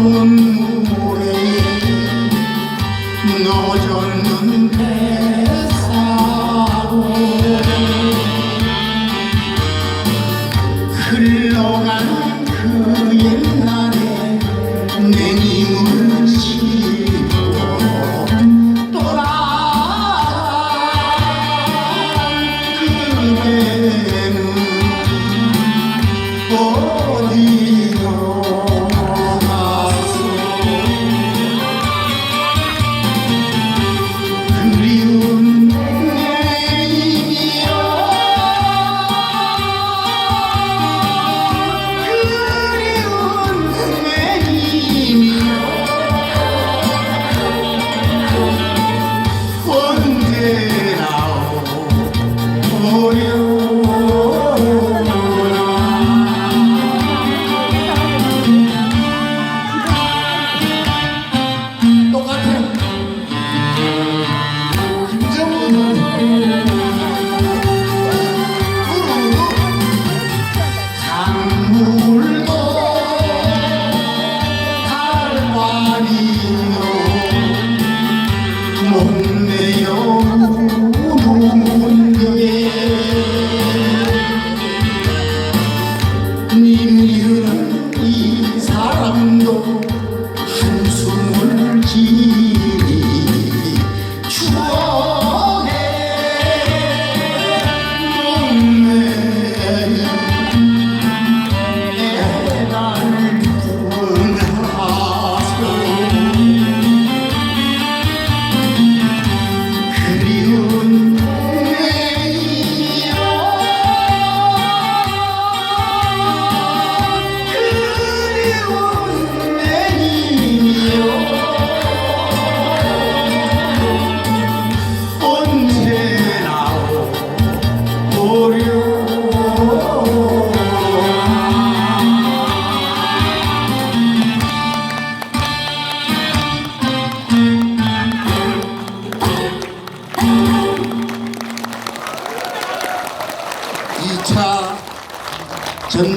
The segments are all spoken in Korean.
Allah'ım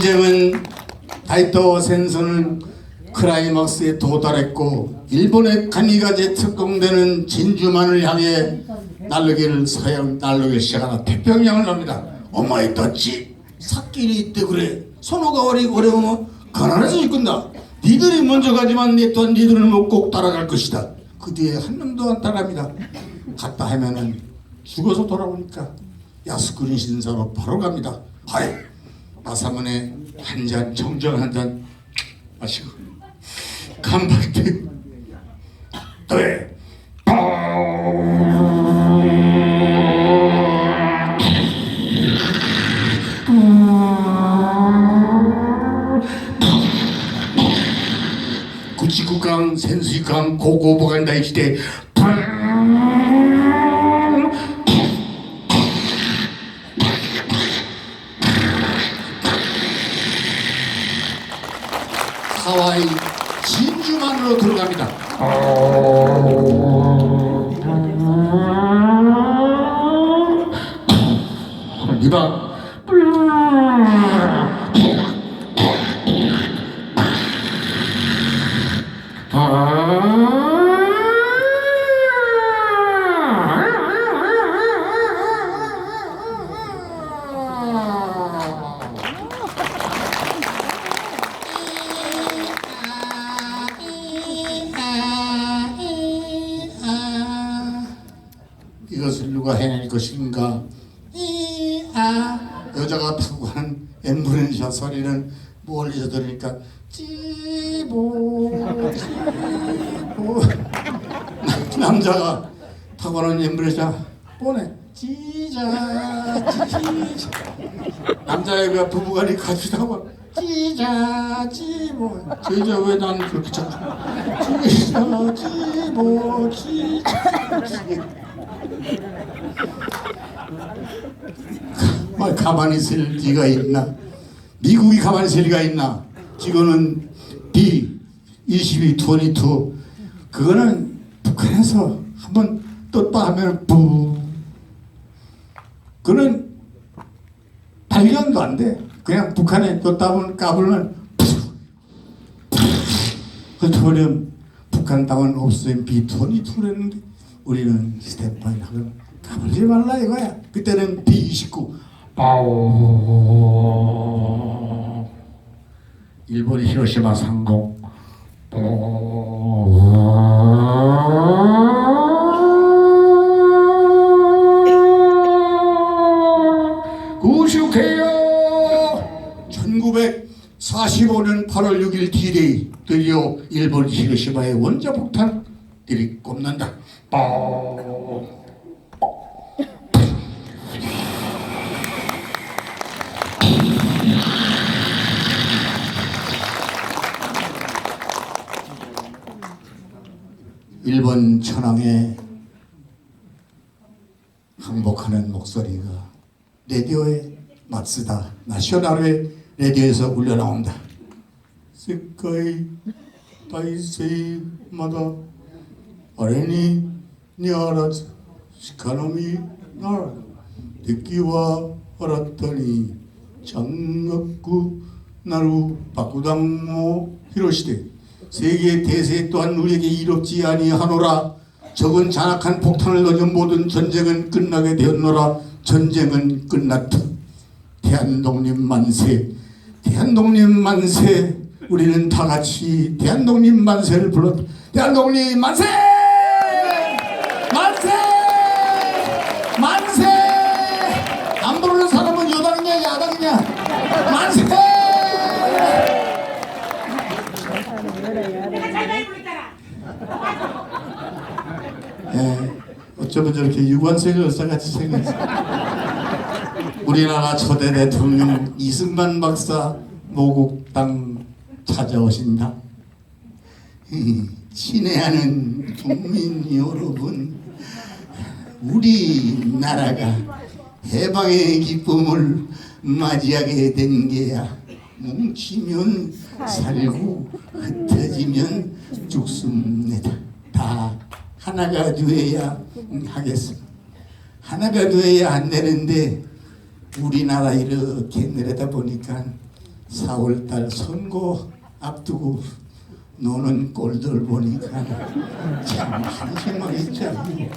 전쟁은 다이토戦争은 크라이막스에 도달했고 일본의 가니가제 특공대는 진주만을 향해 날르기를 서양 날르기 시작하다 태평양을 납니다. 어마이 떴지 삭길이 있대 그래 선호가 어리고 어려우면 가난해서 죽는다. 니들이 먼저 가지만 니 또한 니들은 못꼭 따라갈 것이다. 그 뒤에 한 놈도 안 따라갑니다. 갔다 하면은 죽어서 돌아오니까 야스쿠니 신사로 바로 갑니다. 하이 마사문에 한 잔 정정 한잔 마시고 간박대 네. 하와이 진주만으로 들어갑니다. 이봐. 앰뷸런스 소리는 멀리서 들으니까 찌보 찌보. 남자가 타고 하는 앰뷸런스 보내 찌자 찌자. 남자애가 부부간이 같이 타고 찌자 찌보. 찌자 왜 나는 그렇게 자꾸 찌자 찌보 찌자 찌 자뭐 가만히 있을 리가 있나? 미국이 가만히 있을 리가 있나? 지금은 B 22, 22 그거는 북한에서 한번 떴다 하면 부 그는 발견도 안 돼. 그냥 북한에 줬다면 까불면 흩어버리면 북한 땅은 비톤이 투랬는데 우리는 스텝바이 하고 까불지 말라 이거야 그때는 B29 빠오 일본이 히로시마 상공. 구축해요. 1945년 8월 6일 D-Day 드디어 일본 히로시마의 원자 폭탄들이 꼽는다 빠 일본 천황의 항복하는 목소리가 라디오에 마츠다 나셔널의 라디오에서 울려 나온다. 세카이 다이세이마다 아레니 니아라즈 시카노미 나라 듣기와 알았더니 장갑구 나루 바꾸당모 히로시대 세계 대세 또한 우리에게 이롭지 아니하노라. 적은 잔악한 폭탄을 던진 모든 전쟁은 끝나게 되었노라. 전쟁은 끝났다. 대한독립 만세. 대한독립 만세. 우리는 다 같이 대한독립 만세를 불렀다. 대한독립 만세 예, 어쩌면 저렇게 유관순 열사같이 생겼어. 우리나라 초대 대통령 이승만 박사 모국당 찾아오신다. 음, 친애하는 국민 여러분, 우리나라가 해방의 기쁨을 맞이하게 된 게야. 뭉치면 살고 흩어지면 죽습니다. 다 하나가 되어야. 하겠습니다. 하나가 되어야 안 되는데 우리나라 이렇게 내려다 보니까 4월달 선거 앞두고 노는 꼴들 보니까 참 한심하게 참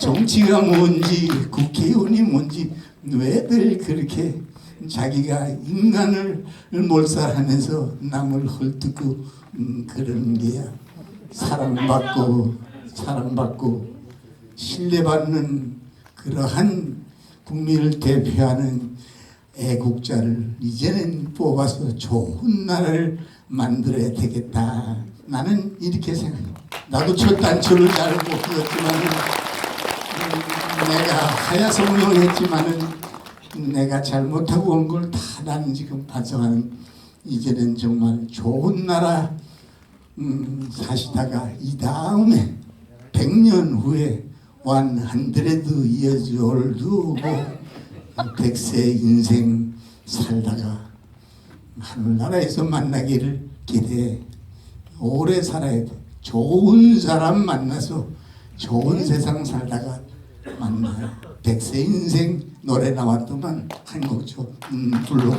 정치가 뭔지 국회의원이 뭔지 왜들 그렇게 자기가 인간을 몰살하면서 남을 헐뜯고 음, 그러는 게야 사랑받고 사랑받고 신뢰받는 그러한 국민을 대표하는 애국자를 이제는 뽑아서 좋은 나라를 만들어야 되겠다. 나는 이렇게 생각해. 나도 첫 단추를 잘못 끼웠지만은 음, 내가 하야성명했지만은 내가 잘못하고 온 걸 다 나는 지금 반성하는 이제는 정말 좋은 나라 음, 사시다가 이 다음에 100년 후에 years old 백세 인생 살다가 하늘나라에서 만나기를 기대해. 오래 살아야 돼. 좋은 사람 만나서 좋은 세상 살다가 만나요. 백세 인생 노래 나왔더만 한곡좀 음, 불러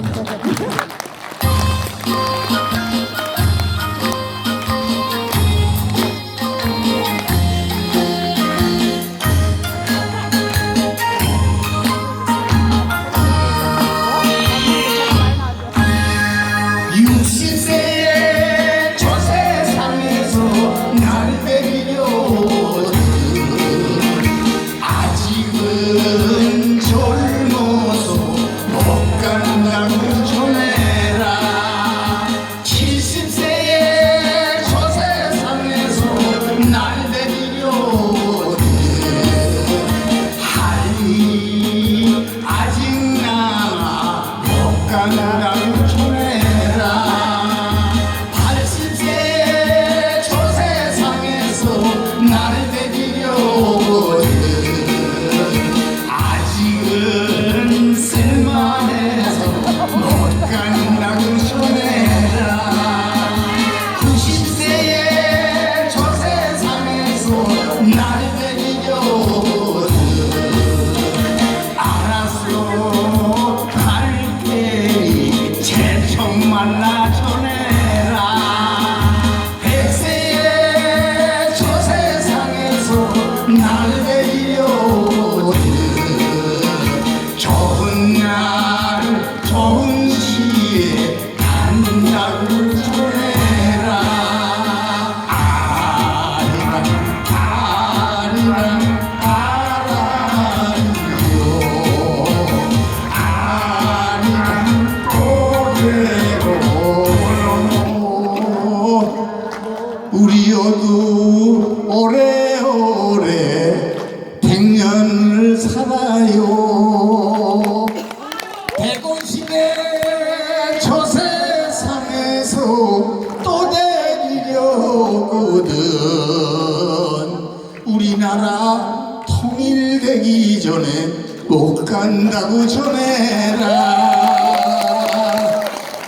간다고 전해라.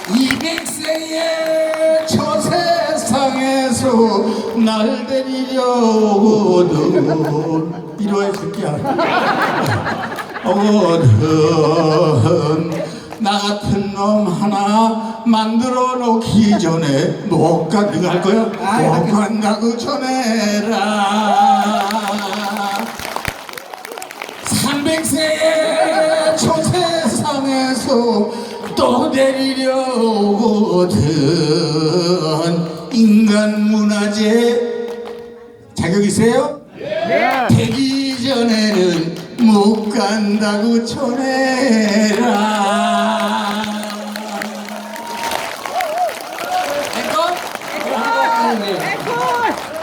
200세의 저 세상에서 날 데리려거든 이러해 새끼야. 어거든 나 같은 놈 하나 만들어 놓기 전에 못 가, 네가 할 거야? 못 간다고 전해라 300세의 저 세상에서 또 내리려거든 인간 문화재. 자격 있어요? 되기 전에는 못 간다고 전해라